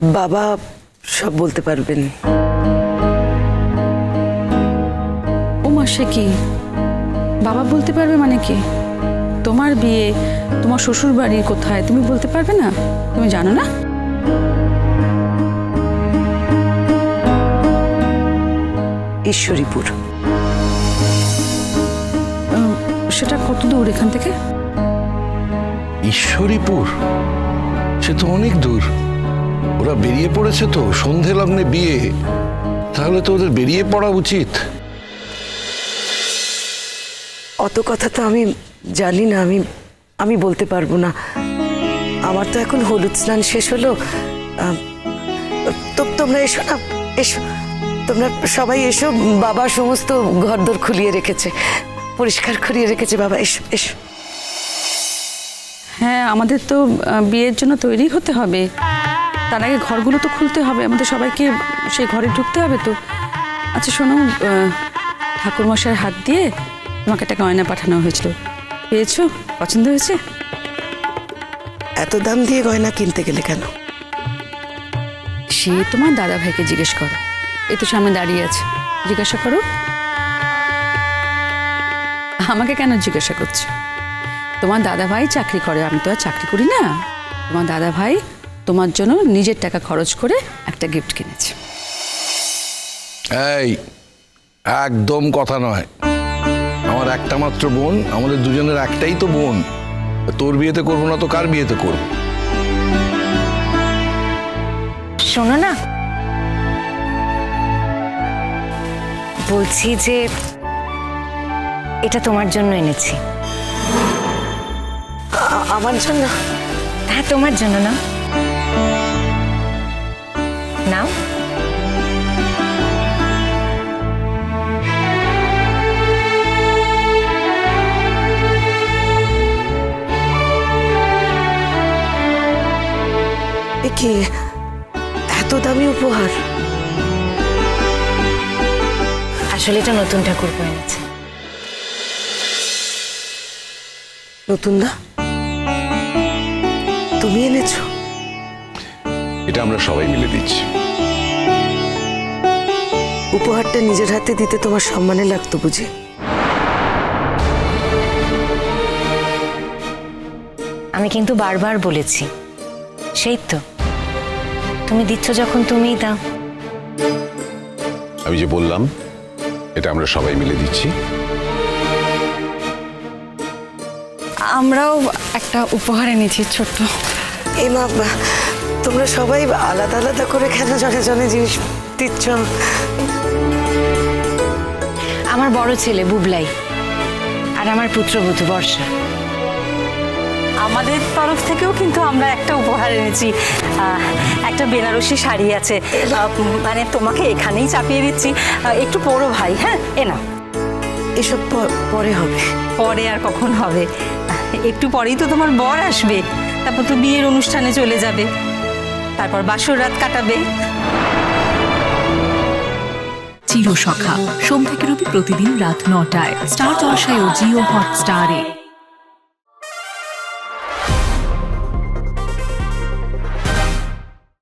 বাবা সব বলতে পারবেন। ও মা সে কি? বাবা বলতে পারবে মানে কি? তোমার বিয়ে তোমার শ্বশুর বাড়ি কোথায় তুমি বলতে পারবে না? তুমি জানো না? ঈশ্বরীপুর। সেটা কত দূর এখান থেকে? ঈশ্বরীপুর? সে তো অনেক দূর। ওরা বেরিয়ে পড়েছে তো সন্ধে লগ্নে বিয়ে। তাহলে তো ওদের বেরিয়ে পড়া উচিত। অত কথা তো আমি জানি না আমি আমি বলতে পারব না। আমার তো এখন হলুদ স্নান শেষ হলো। তো তোমরা এসো না এসো। তোমরা সবাই এসো বাবা সমস্ত ঘরদোর খুলিয়ে রেখেছে। পরিষ্কার খুলিয়ে রেখেছে বাবা এসো এসো। হ্যাঁ আমাদের তো বিয়ের জন্য তৈরি হতে হবে। তার আগে ঘরগুলো তো খুলতে হবে আমাদের সবাইকে সেই ঘরে ঢুকতে হবে তো। আচ্ছা শোনো আহ, ঠাকুরমশাইয়ের হাত দিয়ে তোমাকে একটা গয়না পাঠানো হয়েছিল। পেয়েছ? পছন্দ হয়েছে? এত দাম দিয়ে গয়না কিনতে গেলে কেন? সে তোমার দাদা ভাইকে জিজ্ঞেস করো। এই তো সামনে দাঁড়িয়ে আছে। জিজ্ঞাসা করো। আমাকে কেন জিজ্ঞাসা করছ? তোমার দাদা ভাই চাকরি করে আমি তো আর চাকরি করি না। তোমার দাদা ভাই তোমার জন্য নিজের টাকা খরচ করে একটা গিফট কিনেছে। এই একদম কথা নয়। আমার একটা মাত্র বোন আমাদের দুজনের একটাই তো বোন। তোর বিয়েতে করব না তো কার বিয়েতে করব? শোনো না। বলছি যে এটা তোমার জন্য এনেছি। আমার জন্য? হ্যাঁ তোমার জন্য না। এ কি এত দামি উপহার? আসলে এটা নতুন ঠাকুর এনেছে নতুন দা তুমি এনেছো? এটা আমরা সবাই মিলে দিচ্ছি। উপহারটা নিজের হাতে দিতে তোমার সম্মানে লাগতো বুঝি। আমি কিন্তু বারবার বলেছি সেই তো। তুমি দিচ্ছ যখন তুমিই দাও। আমি যে বললাম এটা আমরা সবাই মিলে দিচ্ছি। আমরাও একটা উপহার এনেছি ছোট্ট। এই মা তোমরা সবাই আলাদা আলাদা করে কেন জনে জনে জিনিস দিচ্ছ? আমার বড় ছেলে বুবলাই আর আমার পুত্রবধূ বর্ষা। আমাদের তরফ থেকেও কিন্তু আমরা একটা উপহার এনেছি। একটা বেনারসি শাড়ি আছে। মানে তোমাকে এখানেই চাপিয়ে দিচ্ছি। একটু পরো ভাই হ্যাঁ? এ না এসব পরে হবে। পরে আর কখন হবে? একটু পরেই তো তোমার বর আসবে। তারপর তো বিয়ের অনুষ্ঠানে চলে যাবে। তারপর বাসর রাত কাটাবে। চিরসখা। সোম থেকে রবি প্রতিদিন রাত নটায়। স্টার জলসায় ও জিও হটস্টারে।